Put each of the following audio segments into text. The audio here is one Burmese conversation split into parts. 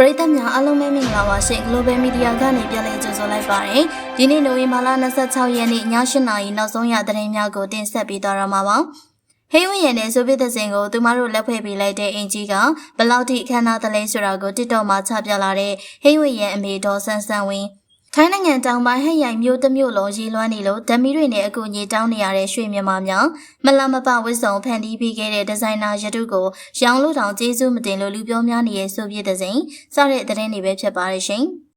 ပရိသတ်များအားလုံးပဲမင်္ဂလာပါရှင် Global Media ကနေပြန်လည်ကြိုဆိုလိုက်ပါတယ်ဒီနေ့နိုဝင်ဘာလ26ရက်နေ့ည8:00နာရီနောက်ဆုံးရသတင်းများကိုတင်ဆက်ပေးသွားရမှာပါဟေးဝင်းရတဲ့ဆိုဗီယက်စင်ကိုသူမတို့လက်ဖွဲ့ပေးလိုက်တဲ့အင်ဂျီကဘယ်လောက်ထိအခမ်းအနားတလဲဆိုတာကို TikTok မှာချပြလာတဲ့ဟေးဝင်းရဲ့အမေဒေါ်ဆန်းဆန်းဝင်း ထိုင်းနိုင်ငံတောင်ပိုင်းဟဲ့ရိုင်မြို့တစ်မြို့လုံးရေလွှမ်းနေလို့ဓမီတွေနဲ့အကူအညီတောင်းနေရတဲ့ရွှေမြန်မာများမလမပဝစ်စုံဖန်တီးပေးခဲ့တဲ့ဒီဇိုင်နာရတုကိုရောင်းလို့တောင်ကျေးဇူးမတင်လို့လူပြောများနေတဲ့ဆိုဗီယက်စင်စတဲ့သတင်းတွေပဲဖြစ်ပါတယ်ရှင်။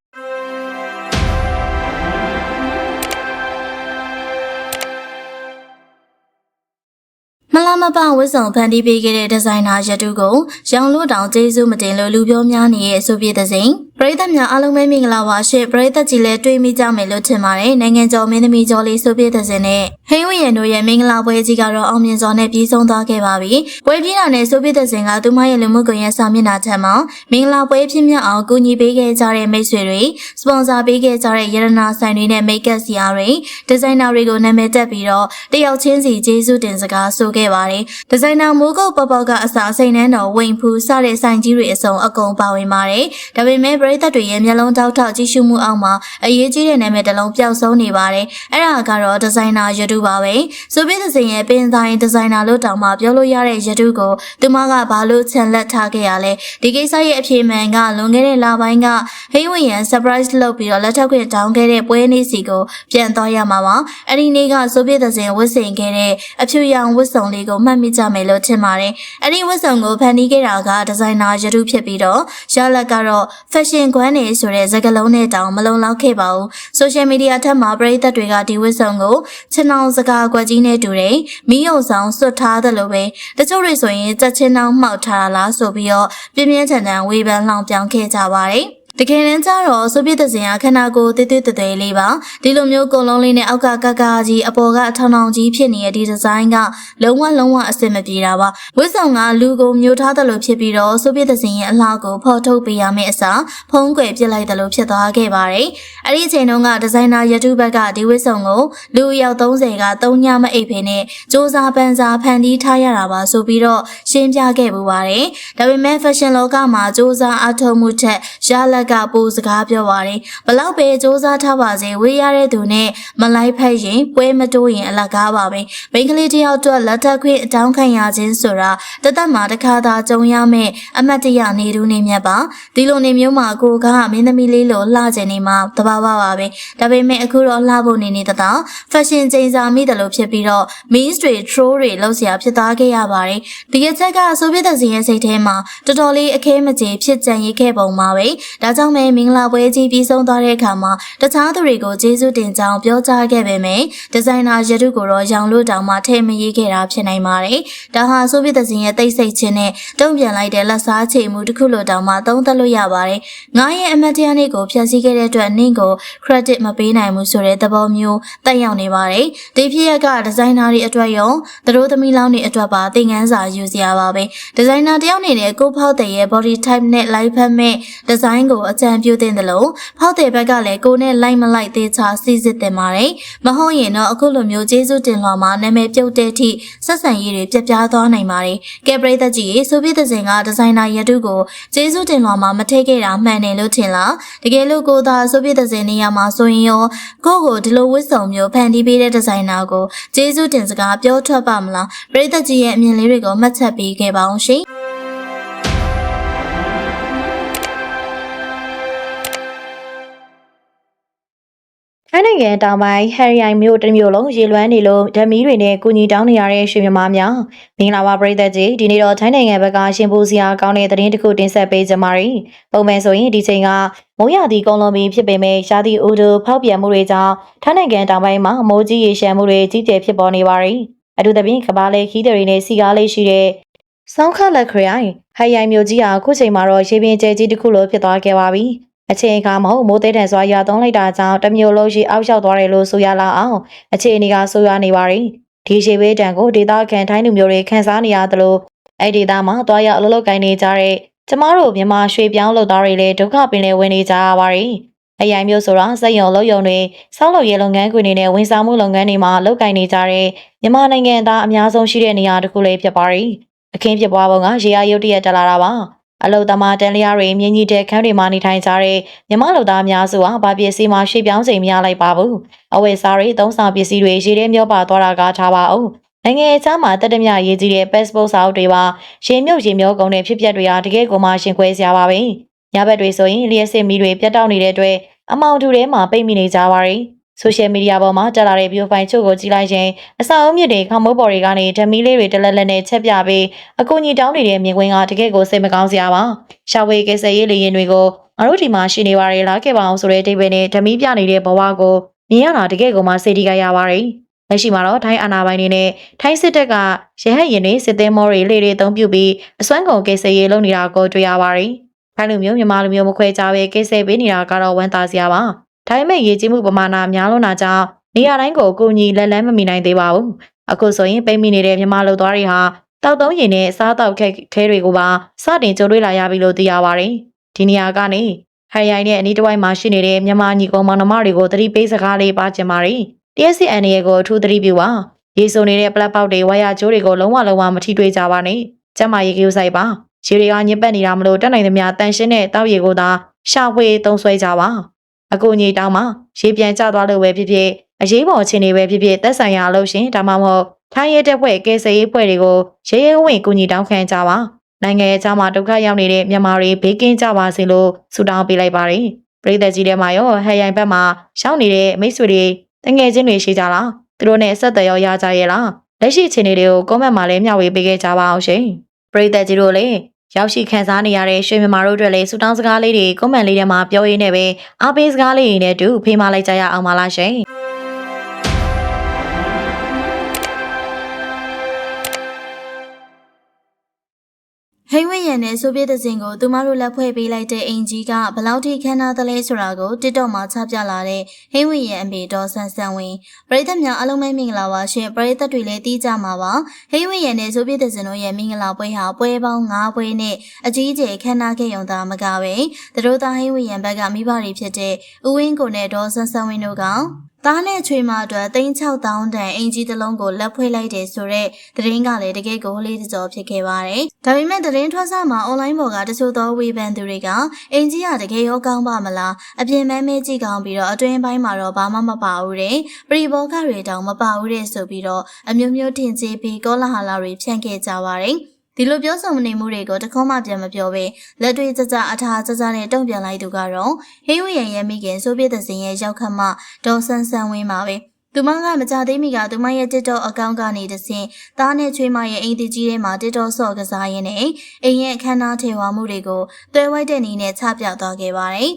မလာမပဝစ်စုံဖန်တီးပေးခဲ့တဲ့ဒီဇိုင်နာရတုကိုရောင်လို့တောင်ကျေးဇူးမတင်လို့လူပြောများနေရဲ့ဆိုပြတဲ့စိန် ပရိသတ်များအားလုံးပဲမင်္ဂလာပါရှင့်ပရိသတ်ကြီးလည်းတွေ့မိကြမယ်လို့ထင်ပါတယ်နိုင်ငံကျော်မင်းသမီးကျော်လေးဆိုပြတဲ့စိန်နဲ့ဟင်းဝရံတို့ရဲ့မင်္ဂလာပွဲကြီးကတော့အောင်မြင်စွာနဲ့ပြီးဆုံးသွားခဲ့ပါပြီပွဲပြင်းတာနဲ့ဆိုပြတဲ့စိန်ကသူမရဲ့လူမှုကွန်ရက်စာမျက်နှာထံမှာမင်္ဂလာပွဲဖြစ်မြောက်အောင်ကူညီပေးခဲ့ကြတဲ့မိတ်ဆွေတွေစပွန်ဆာပေးခဲ့ကြတဲ့ရတနာဆိုင်တွေနဲ့မိတ်ကပ်စီယာတွေဒီဇိုင်နာတွေကိုနာမည်တက်ပြီးတော့တယောက်ချင်းစီကျေးဇူးတင်စကားဆိုခဲ့ပါတယ်ဒီဇိုင်နာမိုးကုတ်ပေါပေါကအစားစိန်နှန်းတော်ဝိန်ဖူးစတဲ့ဆိုင်ကြီးတွေအစုံအကုန်ပါဝင်ပါတယ်ဒါပေမဲ့ပရိသတ်တွေရဲ့မျက်လုံးတောက်ထောက်ကြည့်ရှုမှုအောက်မှာအရေးကြီးတဲ့နာမည်တစ်လုံးပျောက်ဆုံးနေပါတယ်အဲ့ဒါကတော့ဒီဇိုင်နာရတုပါပဲဆိုပြီးသစင်ရဲ့ပင်ဆိုင်ဒီဇိုင်နာလို့တောင်မှပြောလို့ရတဲ့ရတုကိုသူမကဘာလို့ချန်လက်ထားခဲ့ရလဲဒီကိစ္စရဲ့အဖြေမှန်ကလွန်ခဲ့တဲ့လပိုင်းကဟိဝင်ရန် surprise လုပ်ပြီးတော့လက်ထပ်ခွင့်တောင်းခဲ့တဲ့ပွဲနေ့စီကိုပြန်သွားရမှာပါအဲ့ဒီနေ့ကဆိုပြီးသစင်ဝတ်ဆင်ခဲ့တဲ့အဖြူရောင်ဝတ်စုံလေးကိုမှတ်မိကြမယ်လို့ထင်ပါတယ်အဲ့ဒီဝတ်စုံကိုဖန်တီးခဲ့တာကဒီဇိုင်နာရတုဖြစ်ပြီးတော့ရလက်ကတော့ fashion ကွမ်းနေဆိုတဲ့စကားလုံးနဲ့တောင်မလုံလောက်ခဲ့ပါဘူး social media ထက်မှာပရိသတ်တွေကဒီဝတ်စုံကိုချင်အောင်စကားကွက်ကြီးနဲ့တူတယ်မီးယုံဆောင်စွတ်ထားတယ်လို့ပဲတချို့တွေဆိုရင်ကြက်ချင်းအောင်မှောက်ထားတာလားဆိုပြီးတော့ပြင်းပြင်းထန်ထန်ဝေဖန်လောင်ပြောင်ခဲ့ကြပါတယ် တကယ်တမ်းကျတော့ဆိုပြတဲ့စင်ကခန္ဓာကိုယ်တိတိတသေးလေးပါဒီလိုမျိုးကုံလုံးလေးနဲ့အောက်ကကကကြီးအပေါ်ကထောင်ထောင်ကြီးဖြစ်နေတဲ့ဒီဒီဇိုင်းကလုံးဝလုံးဝအဆင်မပြေတာပါဝတ်ဆောင်ကလူကိုမျိုးထားတယ်လို့ဖြစ်ပြီးတော့ဆိုပြတဲ့စင်ရဲ့အလှကိုဖော်ထုတ်ပေးရမယ့်အစားဖုံးကွယ်ပြစ်လိုက်တယ်လို့ဖြစ်သွားခဲ့ပါတယ်အဲ့ဒီအချိန်တုန်းကဒီဇိုင်နာရတုဘက်ကဒီဝတ်ဆောင်ကိုလူအယောက်30ကသုံးညမအိပ်ဖ ೇನೆ စူးစားပန်းစားဖန်တီးထားရတာပါဆိုပြီးတော့ရှင်းပြခဲ့ပူပါတယ်ဒါပေမဲ့ fashion လောကမှာစူးစားအထောက်မှုထက်ရလက်ကကပူစကားပြောပါတယ်။ဘလောက်ပဲစ조사ထားပါစေဝေးရတဲ့သူနဲ့မလိုက်ဖက်ရင်ပွဲမတိုးရင်အလကားပါပဲ။မိန်းကလေးတယောက်အတွက်လက်ထပ်ခွင့်အတောင်းခံရခြင်းဆိုတာတသက်မှာတစ်ခါသာကြုံရမယ့်အမတ်တရနေတူးနေမြတ်ပါ။ဒီလိုနေမျိုးမှာကိုကမင်းသမီးလေးလိုလှကျင်နေမှာတဘာဝပါပဲ။ဒါပေမဲ့အခုတော့လှဖို့နေနေတတော့ fashion ချိန်စာမိတယ်လို့ဖြစ်ပြီးတော့ means တွေ troll တွေလောက်စရာဖြစ်သွားခဲ့ရပါတယ်။ဒီအချက်ကဆိုဗီယက်သစီရဲ့စိတ်ထဲမှာတော်တော်လေးအခဲမကျေဖြစ်ကြံရခဲ့ပုံပါပဲ။ဒါကြောင့်ပဲမင်္ဂလာပွဲကြီးပြီးဆုံးသွားတဲ့အခါမှာတခြားသူတွေကိုကျေးဇူးတင်ကြောင်းပြောကြားခဲ့ပေမယ့်ဒီဇိုင်နာရတုကိုတော့ရောင်လို့တောင်မှထည့်မရေးခဲ့တာဖြစ်နိုင်ပါတယ်ဒါဟာဆိုဗီယက်စီရဲ့တိတ်ဆိတ်ခြင်းနဲ့တုံ့ပြန်လိုက်တဲ့လက်စားချိန်မှုတစ်ခုလိုတောင်မှသုံးသပ်လို့ရပါတယ်ငါရဲ့အမတ်တရားနေ့ကိုဖျက်ဆီးခဲ့တဲ့အတွက်နင့်ကို credit မပေးနိုင်ဘူးဆိုတဲ့သဘောမျိုးတက်ရောက်နေပါတယ်ဒီဖြစ်ရက်ကဒီဇိုင်နာတွေအတွက်ရောသူတို့သမီးလောင်းတွေအတွက်ပါသင်ခန်းစာယူစရာပါပဲဒီဇိုင်နာတယောက်အနေနဲ့ကိုဖောက်တဲ့ရဲ့ body type နဲ့ light ဖက်မဲ့ဒီဇိုင်းကိုအကြံပြုသင့်တယ်လို့ဖောက်တဲ့ဘက်ကလည်းကိုနဲ့လိုက်မလိုက်သေးချာစီစစ်တင်ပါတယ်မဟုတ်ရင်တော့အခုလိုမျိုးကျေးဇူးတင်လွှာမှာနာမည်ပြုတ်တဲ့အထိဆက်ဆံရေးတွေပြတ်ပြားသွားနိုင်ပါတယ်ကဲပရိသတ်ကြီးရေဆိုပြီးတဲ့စဉ်ကဒီဇိုင်နာရတုကိုကျေးဇူးတင်လွှာမှာမထည့်ခဲ့တာမှန်တယ်လို့ထင်လားတကယ်လို့ကိုသာဆိုပြီးတဲ့စဉ်နေရာမှာဆိုရင်ရောကိုကိုဒီလိုဝတ်စုံမျိုးဖန်တီးပေးတဲ့ဒီဇိုင်နာကိုကျေးဇူးတင်စကားပြောထွက်ပါမလားပရိသတ်ကြီးရဲ့အမြင်လေးတွေကိုမှတ်ချက်ပေးခဲ့ပါအောင်ရှင် နိုင်ငံတောင်ပိုင်းဟယ်ရီယိုင်မြို့တစ်မြို့လုံးရေလွှမ်းနေလို့ဓမီတွေနဲ့ကုညီတောင်းနေရတဲ့ရွှေမြမားများမင်္ဂလာပါပရိသတ်ကြီးဒီနေ့တော့ထိုင်းနိုင်ငံဘက်ကရှင်ပူစရာကောင်းတဲ့သတင်းတစ်ခုတင်ဆက်ပေးကြပါရီပုံမှန်ဆိုရင်ဒီချိန်ကမိုးရသည့်ကုန်းလုံးပင်ဖြစ်ပေမဲ့ရာသီဥတုဖောက်ပြန်မှုတွေကြောင့်ထိုင်းနိုင်ငံတောင်ပိုင်းမှာမိုးကြီးရေရှမ်းမှုတွေကြီးကျယ်ဖြစ်ပေါ်နေပါရီအထူးသဖြင့်ကဘာလေခီးတွေနဲ့စီကားလေးရှိတဲ့ဆောင်းခလက်ခရိုင်ဟယ်ရိုင်မြို့ကြီးဟာအခုချိန်မှာတော့ရေပြင်ကျဲကြီးတစ်ခုလိုဖြစ်သွားခဲ့ပါပြီ အချိန်အခါမဟုတ်မိုးတဲတန်စွာရွာသွန်းလိုက်တာကြောင့်တစ်မျိုးလုံးရှိအောက်လျှောက်သွားတယ်လို့ဆိုရလောက်အောင်အခြေအနေကဆိုးရွားနေပါရီဒီရှိဘေးတံကိုဒေသခံထိုင်းလူမျိုးတွေခန်းစားနေရသလိုအဲ့ဒီသားမှာတွားရောက်အလုပ်လုပ်ကိုင်းနေကြတဲ့ကျမတို့မြန်မာရွှေပြောင်းလုပ်သားတွေလည်းဒုက္ခပင်လေဝင်နေကြရပါရီအရိုင်မျိုးဆိုတာစက်ရုံလုပ်ရုံတွေစောက်လုပ်ရေးလုပ်ငန်းခွင်တွေနဲ့ဝန်ဆောင်မှုလုပ်ငန်းတွေမှာလုပ်ကိုင်နေကြတဲ့မြန်မာနိုင်ငံသားအများဆုံးရှိတဲ့နေရာတစ်ခုလေးဖြစ်ပါရီအခင်းဖြစ်ပွားပုံကရေအားရုတ်တရက်တက်လာတာပါ အလုသမားတန်လျားတွေမြင်းကြီးတဲ့ခန်းတွေမှာနေထိုင်ကြတဲ့မြမလူသားအများစုဟာဗာပစ္စည်းမှာရွှေ့ပြောင်းချိန်မရလိုက်ပါဘူး။အဝယ်စားတွေသုံးဆောင်ပစ္စည်းတွေရေထဲမျောပါသွားတာကထားပါအောင်။နိုင်ငံခြားမှာတက်တမြရေးကြီးတဲ့ passport စာအုပ်တွေပါရေမြုပ်ရေမျောကုန်တဲ့ဖြစ်ပျက်တွေဟာတကယ်ကိုမှရှင်ခွဲစရာပါပဲ။ညဘက်တွေဆိုရင်လျှက်စစ်မီတွေပြတ်တောက်နေတဲ့အတွက်အမောင်တူထဲမှာပိတ်မိနေကြပါရီ။ ဆိုရှယ်မီဒီယာပေါ်မှာတက်လာတဲ့ view file ချို့ကိုကြည့်လိုက်ရင်အစာအုံးမြစ်တွေခမိုးပေါ်တွေကနေဓမီလေးတွေတလက်လက်နဲ့ချက်ပြပြီးအကူကြီးတောင်းနေတဲ့မြင်ကွင်းကတကယ်ကိုစိတ်မကောင်းစရာပါ။ရှာဝေကိစ္စရေးလေရင်တွေကိုငါတို့ဒီမှာရှိနေပါလေလားခဲ့ပါအောင်ဆိုတဲ့အိဗယ်နဲ့ဓမီပြနေတဲ့ဘဝကိုမြင်ရတာတကယ်ကိုမှစိတ်ထိခိုက်ရပါရီ။လက်ရှိမှာတော့ထိုင်းအာဏာပိုင်တွေနဲ့ထိုင်းစစ်တပ်ကရဟတ်ရင်တွေစစ်သည်မောတွေလေတွေအုံပြုပြီးအစွမ်းကုန်ကိစ္စရေးလုပ်နေတာကိုတွေ့ရပါရီ။ထိုင်းလူမျိုးမြန်မာလူမျိုးမခွဲခြားပဲကိစ္စပေးနေတာကတော့ဝမ်းသာစရာပါ။ ထိုင်းမဲ့ရေးကြီးမှုပမာဏများလွန်းတာကြောင့်နေရာတိုင်းကိုအကူအညီလက်လန်းမမီနိုင်သေးပါဘူး။အခုဆိုရင်ပိတ်မိနေတဲ့မြန်မာလူသားတွေဟာတောက်သုံးရင်နဲ့စားတောက်ခဲခဲတွေကိုပါစတင်ကြိုးတွေးလာရပြီလို့သိရပါတယ်။ဒီနေရာကနေဟန်ရိုင်နဲ့အနီးတစ်ဝိုက်မှာရှိနေတဲ့မြန်မာညီကောင်မောင်နှမတွေကိုသတိပေးစကားလေးပါချင်ပါတယ်။ TSCN ရဲ့ကိုအထူးသတိပြုပါ။ရေစုံနေတဲ့ပလက်ပေါက်တွေဝါရကျိုးတွေကိုလုံးဝလုံးဝမထိတွေ့ကြပါနဲ့။ကျမရေကိူဆိုင်ပါ။ရေတွေကညစ်ပတ်နေတာမလို့တက်နိုင်သမျှတန်ရှင်းတဲ့တောက်ရေကိုသာရှာဖွေသုံးဆွဲကြပါ။ အကူညီတောင်းမှာရေပြန်ကျသွားလို့ပဲဖြစ်ဖြစ်အရေးပေါ်အခြေအနေပဲဖြစ်ဖြစ်သက်ဆိုင်ရာလို့ရှင်ဒါမှမဟုတ်ထိုင်းရဲတပ်ဖွဲ့ကဲဆယ်ရေးဖွဲ့တွေကိုရဲရဲဝံ့ကူညီတောင်းခံကြပါနိုင်ငံရဲ့အကြောင်းမှာဒုက္ခရောက်နေတဲ့မြန်မာတွေဘေးကင်းကြပါစေလို့ဆုတောင်းပေးလိုက်ပါတယ်ပြည်သက်ကြီးထဲမှာရောဟန်ရိုင်ဘက်မှာရှောင်းနေတဲ့မိတ်ဆွေတွေတငယ်ချင်းတွေရှိကြလားသူတို့နဲ့ဆက်သွယ်ရောရကြရဲ့လားလက်ရှိအခြေအနေတွေကိုကွန်မန့်မှာလည်းမျှဝေပေးခဲ့ကြပါအောင်ရှင်ပြည်သက်ကြီးတို့လည်း ရောက်ရှိခံစားနေရတဲ့ရွှေမြန်မာတို့အတွက်လည်းစူတောင်းစကားလေးတွေကွန်မန့်လေးထဲမှာပြောရင်းနဲ့ပဲအားပေးစကားလေးတွေနဲ့တူဖေးမလိုက်ကြရအောင်ပါလားရှင် ဟိန်းဝင်းရံနဲ့ဆိုဗီယက်တစ်စင်ကိုသူမတို့လက်ဖွဲ့ပေးလိုက်တဲ့အင်ကြီးကဘလောက်ထိခမ်းနားသလဲဆိုတာကို TikTok မှာချပြလာတဲ့ဟိန်းဝင်းရံအမေတော်ဆန်းဆန်းဝင်းပရိသတ်များအားလုံးပဲမင်္ဂလာပါရှင်ပရိသတ်တွေလည်းတီးကြမှာပါဟိန်းဝင်းရံနဲ့ဆိုဗီယက်တစ်စင်တို့ရဲ့မင်္ဂလာပွဲဟာပွဲပေါင်း9ပွဲနဲ့အကြီးအကျယ်ခမ်းနားခဲ့ရုံသာမကပဲသူတို့သားဟိန်းဝင်းရံဘက်ကမိဘတွေဖြစ်တဲ့ဦးဝင်းကိုနဲ့ဒေါ်ဆန်းဆန်းဝင်းတို့က သားနဲ့ချွေမအတွက်3600တန်အင်ဂျီတစ်လုံးကိုလက်ဖွဲ့လိုက်တယ်ဆိုတော့သတင်းကလည်းတကယ်ကိုလေးတကြောဖြစ်ခဲ့ပါတယ်။ဒါပေမဲ့သတင်းထွက်စာမှာ online ပေါ်ကတချို့သောဝေဖန်သူတွေကအင်ဂျီကတကယ်ရောကောင်းပါမလားအပြင်မဲမဲကြည့်ကောင်းပြီးတော့အတွင်းပိုင်းမှာတော့ဘာမှမပါဘူးတဲ့။ပရိဘောကတွေတောင်မပါဘူးတဲ့ဆိုပြီးတော့အမျိုးမျိုးတင်ကြေးပြီးကောလာဟလာတွေဖြန့်ခဲ့ကြပါတယ်။ ဒီလိုပြောဆိုနေမှုတွေကိုတခေါမှပြန်မပြောဘဲလက်တွေ့ကြကြအထာကြကြနဲ့တုံ့ပြန်လိုက်သူကတော့ဟေးဝရံရဲ့မိခင်ဆိုဗီယက်သစင်ရဲ့ရောက်ခတ်မှဒေါ်ဆန်းဆန်းဝင်းပါပဲသူမကမကြသေးမီကသူမရဲ့ TikTok အကောင့်ကနေတဆင့်သားနဲ့ချွေးမရဲ့အိမ်တကြီးထဲမှာ TikTok ဆော့ကစားရင်းနဲ့အိမ်ရဲ့အခမ်းအနားထေဝါမှုတွေကိုတွဲဝိုက်တဲ့နည်းနဲ့ချပြသွားခဲ့ပါတယ်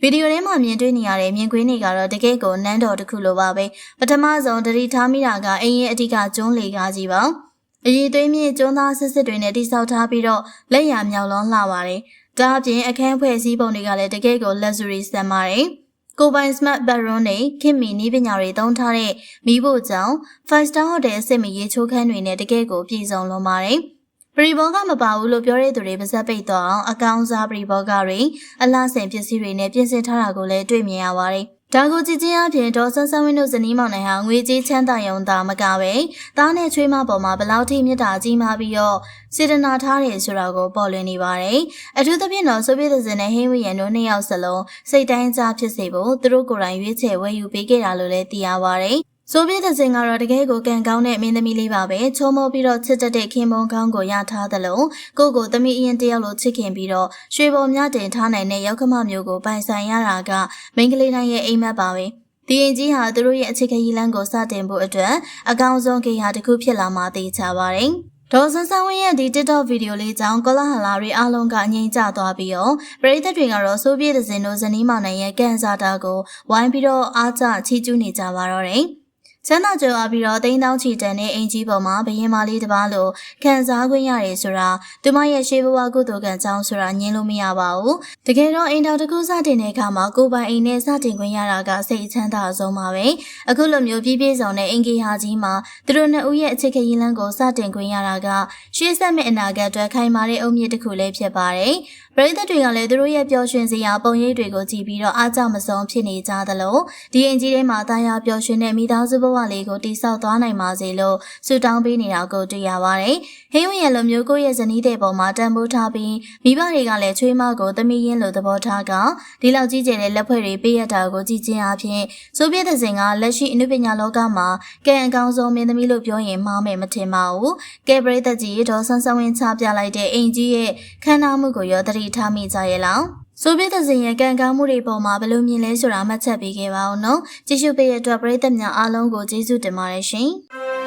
ဗီဒီယိုထဲမှာမြင်တွေ့နေရတဲ့မြင်ကွင်းတွေကတော့တကယ်ကိုနန်းတော်တစ်ခုလိုပါပဲပထမဆုံးတတိထားမိတာကအိမ်ရဲ့အဓိကကျွန်းလေကားကြီးပါ အည်သွေးမြင့်ကျွန်းသားစစ်စစ်တွေနဲ့တိစောက်ထားပြီးတော့လက်ရမြောက်လွန်လှပါတယ်။ဒါအပြင်အခန်းဖွဲ့စည်းပုံတွေကလည်းတကယ်ကို luxury ဆန်ပါတယ်။ကိုပိုင် smart bedroom နဲ့ခင်မီနီးပညာတွေသုံးထားတဲ့မီးဖို့ကြောင့် five star hotel အစစ်မရေချိုးခန်းတွေနဲ့တကယ်ကိုပြည်စုံလွန်ပါတယ်။ပရိဘောကမပါဘူးလို့ပြောတဲ့သူတွေပါဇက်ပိတ်တော့အောင်အကောင်းစားပရိဘောကတွေအလားဆင်ပစ္စည်းတွေနဲ့ပြင်ဆင်ထားတာကိုလည်းတွေ့မြင်ရပါတယ်။ ဒါကိုကြည့်ချင်းအပြင်ဒေါ်ဆန်းဆန်းဝင်းတို့ဇနီးမောင်နှံဟာငွေကြေးချမ်းသာရုံသာမကပဲသားနဲ့ချွေးမပေါ်မှာဘလောက်ထိမြတ်တာကြီးမားပြီးတော့စေတနာထားတယ်ဆိုတာကိုပေါ်လွင်နေပါတယ်။အထူးသဖြင့်တော့ဆိုဗီယက်ဇင်နဲ့ဟင်းဝီယန်တို့နှစ်ယောက်စလုံးစိတ်တိုင်းကြဖြစ်စေဖို့သူတို့ကိုယ်တိုင်ရွေးချယ်ဝယ်ယူပေးခဲ့တာလို့လည်းသိရပါတယ်။ ဆိုဗီယက်တစ်စင်ကတော့တကယ်ကိုကံကောင်းတဲ့မင်းသမီးလေးပါပဲချုံမောပြီးတော့ချစ်တတ်တဲ့ခင်မုံကောင်းကိုရထားသလိုကိုကိုသမီးအရင်တယောက်လိုချစ်ခင်ပြီးတော့ရွှေပေါ်များတင်ထားနိုင်တဲ့ရောက်ခမမျိုးကိုပိုင်ဆိုင်ရတာကမိန်းကလေးတိုင်းရဲ့အိမ်မက်ပါပဲဒီရင်ကြီးဟာသူတို့ရဲ့အခြေခံရည်လမ်းကိုစတင်ဖို့အတွက်အကောင်းဆုံးခေတ်ဟာတစ်ခုဖြစ်လာမှသိချပါတယ်ဒေါ်ဆန်းဆန်းဝင်းရဲ့ဒီ TikTok ဗီဒီယိုလေးကြောင့်ကောလာဟလာတွေအားလုံးကအငြိမ်ကျသွားပြီးတော့ပရိသတ်တွေကတော့ဆိုဗီယက်ဇင်တို့ဇနီးမောင်နှံရဲ့ကန်စာတာကိုဝိုင်းပြီးတော့အားကျချီးကျူးနေကြပါတော့တယ်။ ချမ်းသာကြွယ်ဝပြီးတော့တိန်းတောင်းချီတန်တဲ့အင်ကြီးပေါ်မှာဘရင်မလေးတစ်ပါးလိုခံစားခွင့်ရတယ်ဆိုတာသူမရဲ့ရှေးဘဝကုသိုလ်ကံကြောင်းဆိုတာညင်းလို့မရပါဘူးတကယ်တော့အိမ်တော်တစ်ခုစတင်တဲ့အခါမှာကိုပိုင်အိမ်နဲ့စတင်ခွင့်ရတာကစိတ်အချမ်းသာအဆုံးပါပဲအခုလိုမျိုးပြည့်ပြည့်စုံတဲ့အင်ကြီးဟာကြီးမှာသူတို့နှစ်ဦးရဲ့အခြေခံရင်းလန်းကိုစတင်ခွင့်ရတာကရှေးဆက်မဲ့အနာဂတ်အတွက်ခိုင်မာတဲ့အုံမြင့်တစ်ခုလေးဖြစ်ပါတယ် ပပရိသတ်တွေကလည်းသူတို့ရဲ့ပျော်ရွှင်စရာပုံရိပ်တွေကိုကြည့်ပြီးတော့အားကြမဆုံးဖြစ်နေကြသလိုဒီအိမ်ကြီးထဲမှာတာယာပျော်ရွှင်တဲ့မိသားစုဘဝလေးကိုတိဆောက်သွားနိုင်ပါစေလို့ဆုတောင်းပေးနေတာကိုတွေ့ရပါတယ်။ဟင်းဝင်ရလိုမျိုးကိုယ့်ရဲ့ဇနီးတဲ့ပုံမှာတန်ဖိုးထားပြီးမိဘတွေကလည်းချွေးမကိုသမီးရင်းလိုသဘောထားကဒီလောက်ကြီးကျယ်တဲ့လက်ဖွဲ့တွေပေးရတာကိုကြည့်ချင်းအပြင်ဆိုဗီယက်တစ်စင်ကလက်ရှိအနုပညာလောကမှာကံအကောင်းဆုံးမင်းသမီးလို့ပြောရင်မှားမယ်မထင်ပါဘူး။ကဲပရိသတ်ကြီးဒေါ်ဆန်းဆန်းဝင်းချပြလိုက်တဲ့အိမ်ကြီးရဲ့ခန္ဓာမှုကိုရောသတိထားမိကြရဲ့လား။ဆိုဗီယက်တစ်စင်ရဲ့ကံကောင်းမှုတွေပေါ်မှာဘယ်လိုမြင်လဲဆိုတာမှတ်ချက်ပေးခဲ့ပါဦးနော်။ကြည့်ရှုပေးရတဲ့အတွက်ပရိသတ်များအားလုံးကိုကျေးဇူးတင်ပါတယ်ရှင်။